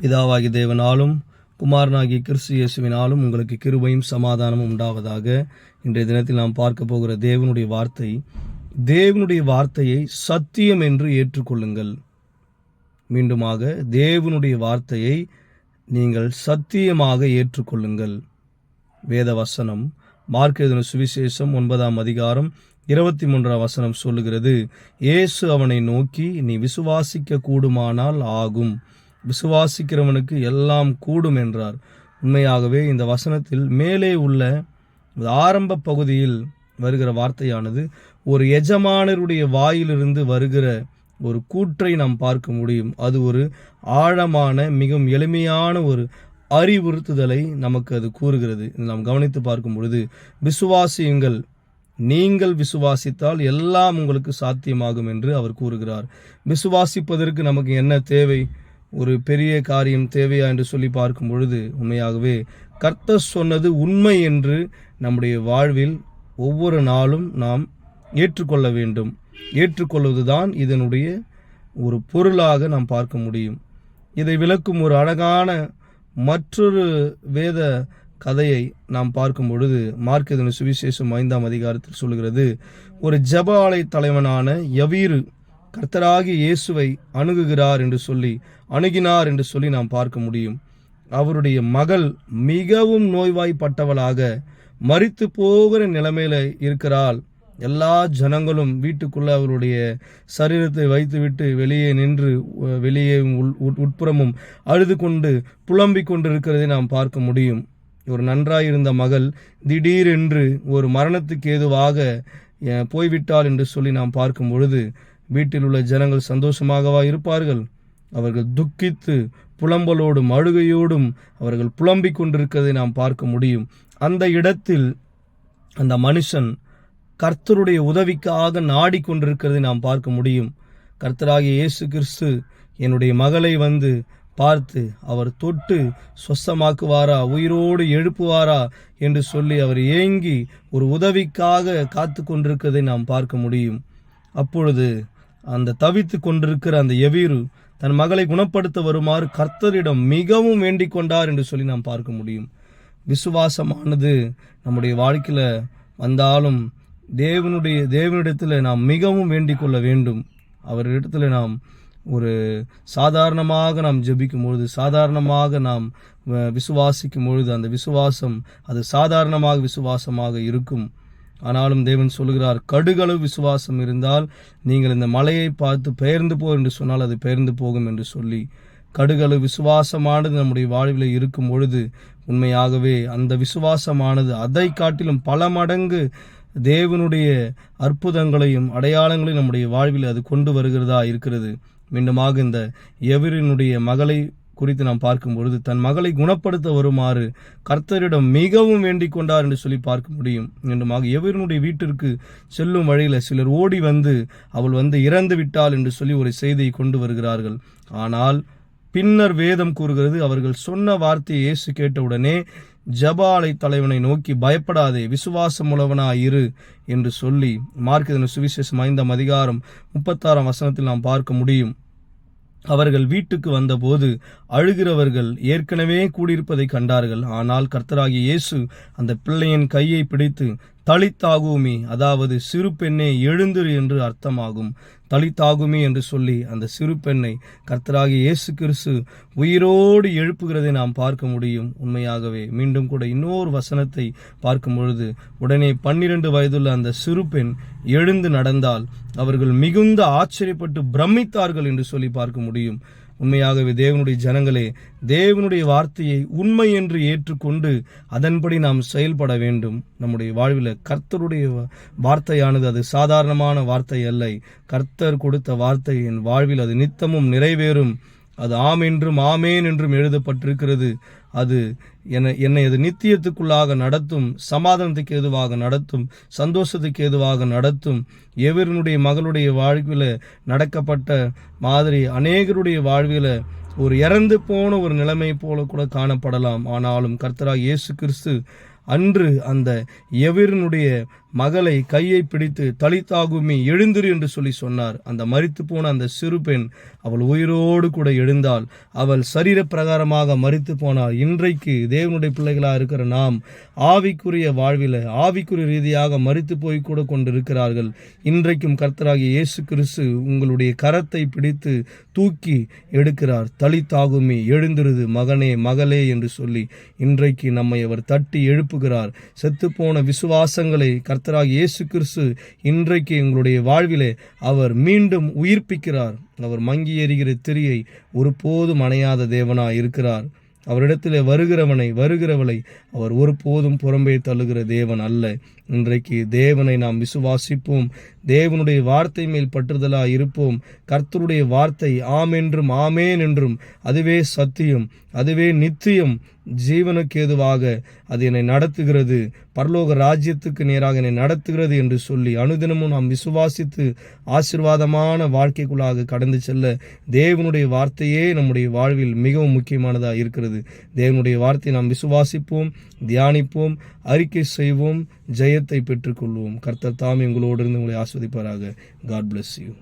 பிதாவாகி தேவனாலும் குமாரனாகிய கிறிஸ்து இயேசுவினாலும் உங்களுக்கு கிருபையும் சமாதானமும் உண்டாவதாக இன்றைய தினத்தில் நாம் பார்க்க போகிற தேவனுடைய வார்த்தை. தேவனுடைய வார்த்தையை சத்தியம் என்று ஏற்றுக்கொள்ளுங்கள். மீண்டுமாக தேவனுடைய வார்த்தையை நீங்கள் சத்தியமாக ஏற்றுக்கொள்ளுங்கள். வேத வசனம் மார்க்கெதன சுவிசேஷம் ஒன்பதாம் அதிகாரம் இருபத்தி மூன்றாம் வசனம் சொல்லுகிறது இயேசு அவனை நோக்கி நீ விசுவாசிக்க கூடுமானால் ஆகும். விசுவாசிக்கிறவனுக்கு எல்லாம் கூடும் என்றார். உண்மையாகவே இந்த வசனத்தில் மேலே உள்ள ஆரம்ப பகுதியில் வருகிற வார்த்தையானது ஒரு எஜமானருடைய வாயிலிருந்து வருகிற ஒரு கூற்றை நாம் பார்க்க முடியும். அது ஒரு ஆழமான மிகவும் எளிமையான ஒரு அறிவுறுத்துதலை நமக்கு அது கூறுகிறது. நாம் கவனித்து பார்க்கும் பொழுது விசுவாசியுங்கள். நீங்கள் விசுவாசித்தால் எல்லாம் உங்களுக்கு சாத்தியமாகும் என்று அவர் கூறுகிறார். விசுவாசிப்பதற்கு நமக்கு என்ன தேவை? ஒரு பெரிய காரியம் தேவையா என்று சொல்லி பார்க்கும் பொழுது உண்மையாகவே கர்த்தர் சொன்னது உண்மை என்று நம்முடைய வாழ்வில் ஒவ்வொரு நாளும் நாம் ஏற்றுக்கொள்ள வேண்டும். ஏற்றுக்கொள்வதுதான் இதனுடைய ஒரு பொருளாக நாம் பார்க்க முடியும். இதை விளக்கும் ஒரு அழகான மற்றொரு வேத கதையை நாம் பார்க்கும் பொழுது மார்க்கெதன சுவிசேஷம் ஐந்தாம் அதிகாரத்தில் சொல்கிறது ஒரு ஜப ஆலை தலைவனான யவீரு கர்த்தராகி இயேசுவை அணுகுகிறார் என்று சொல்லி அணுகினார் என்று சொல்லி நாம் பார்க்க முடியும். அவருடைய மகள் மிகவும் நோய்வாய்ப்பட்டவளாக மறித்து போகிற நிலைமையில இருக்கிறாள். எல்லா ஜனங்களும் வீட்டுக்குள்ள அவருடைய சரீரத்தை வைத்துவிட்டு வெளியே நின்று வெளியே உள் உட்- உட்புறமும் அழுது கொண்டு புலம்பிக் கொண்டிருக்கிறதை நாம் பார்க்க முடியும். ஒரு நன்றாயிருந்த மகள் திடீரென்று ஒரு மரணத்துக்கு ஏதுவாக போய்விட்டாள் என்று சொல்லி நாம் பார்க்கும் பொழுது வீட்டில் உள்ள ஜனங்கள் சந்தோஷமாகவா இருப்பார்கள்? அவர்கள் துக்கித்து புலம்பலோடும் அழுகையோடும் அவர்கள் புலம்பிக் கொண்டிருக்கிறதை நாம் பார்க்க முடியும். அந்த இடத்தில் அந்த மனுஷன் கர்த்தருடைய உதவிக்காக நாடிக்கொண்டிருக்கிறதை நாம் பார்க்க முடியும். கர்த்தராகிய இயேசு கிறிஸ்து என்னுடைய மகளை வந்து பார்த்து அவர் தொட்டு சொசமாக்குவாரா உயிரோடு எழுப்புவாரா? என்று சொல்லி அவர் ஏங்கி ஒரு உதவிக்காக காத்து கொண்டிருக்கிறதை நாம் பார்க்க முடியும். அப்பொழுது அந்த தவித்து கொண்டிருக்கிற அந்த எவீரு தன் மகளை குணப்படுத்த வருமாறு கர்த்தரிடம் மிகவும் வேண்டிக் கொண்டார் என்று சொல்லி நாம் பார்க்க முடியும். விசுவாசமானது நம்முடைய வாழ்க்கையில் வந்தாலும் தேவனுடைய தேவனிடத்தில் நாம் மிகவும் வேண்டிக் கொள்ள வேண்டும். அவரிடத்தில் நாம் ஒரு சாதாரணமாக நாம் ஜபிக்கும் பொழுது சாதாரணமாக நாம் விசுவாசிக்கும் பொழுது அந்த விசுவாசம் அது சாதாரணமாக விசுவாசமாக இருக்கும். ஆனாலும் தேவன் சொல்கிறார் கடுகளவு விசுவாசம் இருந்தால் நீங்கள் இந்த மலையை பார்த்து பெயர்ந்து போ என்று சொன்னால் அது பெயர்ந்து போகும் என்று சொல்லி கடுகளவு விசுவாசமானது நம்முடைய வாழ்வில் இருக்கும் பொழுது உண்மையாகவே அந்த விசுவாசமானது அதை காட்டிலும் பல மடங்கு தேவனுடைய அற்புதங்களையும் அடையாளங்களையும் நம்முடைய வாழ்வில் அது கொண்டு வருகிறதா இருக்கிறது. மீண்டுமாக இந்த எவரினுடைய மகளை குறித்து நாம் பார்க்கும் பொழுது தன் மகளை குணப்படுத்த வருமாறு கர்த்தரிடம் மிகவும் வேண்டிக் கொண்டார் என்று சொல்லி பார்க்க முடியும். என்றுமாக எவரினுடைய வீட்டிற்கு செல்லும் வழியில் சிலர் ஓடி வந்து அவள் வந்து இறந்து விட்டாள் என்று சொல்லி ஒரு செய்தியை கொண்டு வருகிறார்கள். ஆனால் பின்னர் வேதம் கூறுகிறது அவர்கள் சொன்ன வார்த்தையை இயேசு கேட்டவுடனே ஜபாலை தலைவனை நோக்கி பயப்படாதே விசுவாசம் இரு என்று சொல்லி மார்க்கெதன சுவிசேஷம் ஐந்தாம் அதிகாரம் முப்பத்தாறாம் வசனத்தில் நாம் பார்க்க முடியும். அவர்கள் வீட்டுக்கு வந்தபோது அழுகிறவர்கள் ஏற்கனவே கூடியிருப்பதை கண்டார்கள். ஆனால் கர்த்தராகிய இயேசு அந்த பிள்ளையின் கையை பிடித்து தளித்தாகுமே. அதாவது சிறு பெண்ணே எழுந்திரு என்று அர்த்தமாகும். தளித்தாகுமே என்று சொல்லி அந்த சிறு பெண்ணை கர்த்தராகி இயேசு கிறிஸ்து உயிரோடு எழுப்புகிறதை நாம் பார்க்க முடியும். உண்மையாகவே மீண்டும் கூட இன்னொரு வசனத்தை பார்க்கும் பொழுது உடனே பன்னிரண்டு வயதுள்ள அந்த சிறு பெண் எழுந்து நடந்தால் அவர்கள் மிகுந்த ஆச்சரியப்பட்டு பிரமித்தார்கள் என்று சொல்லி பார்க்க முடியும். உண்மையாகவே தேவனுடைய ஜனங்களே தேவனுடைய வார்த்தையை உண்மை என்று ஏற்றுக்கொண்டு அதன்படி நாம் செயல்பட வேண்டும். நம்முடைய வாழ்வில் கர்த்தருடைய வார்த்தையானது அது சாதாரணமான வார்த்தை அல்ல. கர்த்தர் கொடுத்த வார்த்தை என் வாழ்வில் அது நித்தமும் நிறைவேறும். அது ஆம் என்றும் ஆமேன் என்றும் எழுதப்பட்டிருக்கிறது. அது என்னை என்னை அது நித்தியத்துக்குள்ளாக நடத்தும் சமாதானத்துக்கு ஏதுவாக நடத்தும் சந்தோஷத்துக்கு ஏதுவாக நடத்தும் எவருடைய மகளுடைய வாழ்வில் நடக்கப்பட்ட மாதிரி அநேகருடைய வாழ்வில் ஒரு இறந்து போன ஒரு நிலைமை போல கூட காணப்படலாம். ஆனாலும் கர்த்தராக இயேசு கிறிஸ்து அன்று அந்த எவரினுடைய மகளை கையை பிடித்து தலித்தாகுமி எழுந்திரு என்று சொல்லி சொன்னார். அந்த மறித்து போன அந்த சிறு பெண் அவள் உயிரோடு கூட எழுந்தாள். அவள் சரீர பிரகாரமாக மறித்து போனாள். இன்றைக்கு தேவனுடைய பிள்ளைகளாக இருக்கிற நாம் ஆவிக்குரிய வாழ்வில் ஆவிக்குரிய ரீதியாக மறித்து போய் கூட கொண்டிருக்கிறார்கள். இன்றைக்கும் கர்த்தராகிய இயேசு கிறிஸ்து உங்களுடைய கரத்தை பிடித்து தூக்கி எடுக்கிறார். தலித்தாகுமி எழுந்திருது மகனே மகளே என்று சொல்லி இன்றைக்கு நம்மை அவர் தட்டி எழுப்புகிறார். செத்துப்போன விசுவாசங்களை கர்த்தராக இயேசு கிறிஸ்து இன்றைக்கு எங்களுடைய வாழ்விலே அவர் மீண்டும் உயிர்ப்பிக்கிறார். அவர் மங்கி எறிகிற திரியை ஒருபோதும் அணையாத தேவனாய் இருக்கிறார். அவரிடத்திலே வருகிறவனை வருகிறவளை அவர் ஒருபோதும் புறம்பே தள்ளுகிற தேவன் அல்ல. இன்றைக்கு தேவனை நாம் விசுவாசிப்போம். தேவனுடைய வார்த்தை மேல் பற்றுதலாக இருப்போம். கர்த்தருடைய வார்த்தை ஆம் என்றும் ஆமேன் என்றும் அதுவே சத்தியம். அதுவே நித்தியம் ஜீவனுக்கு ஏதுவாக அது என்னை நடத்துகிறது. பரலோக ராஜ்யத்துக்கு நேராக என்னை நடத்துகிறது என்று சொல்லி அனுதினமும் நாம் விசுவாசித்து ஆசிர்வாதமான வாழ்க்கைக்குள்ளாக கடந்து செல்ல தேவனுடைய வார்த்தையே நம்முடைய வாழ்வில் மிகவும் முக்கியமானதாக இருக்கிறது. தேவனுடைய வார்த்தையை நாம் விசுவாசிப்போம் தியானிப்போம் அறிக்கை செய்வோம் ஜெயத்தை பெற்றுக்கொள்வோம். கர்த்தர் தாம் எங்களோடு இருந்து உங்களை ஆஸ்வதிப்பாராக. God bless you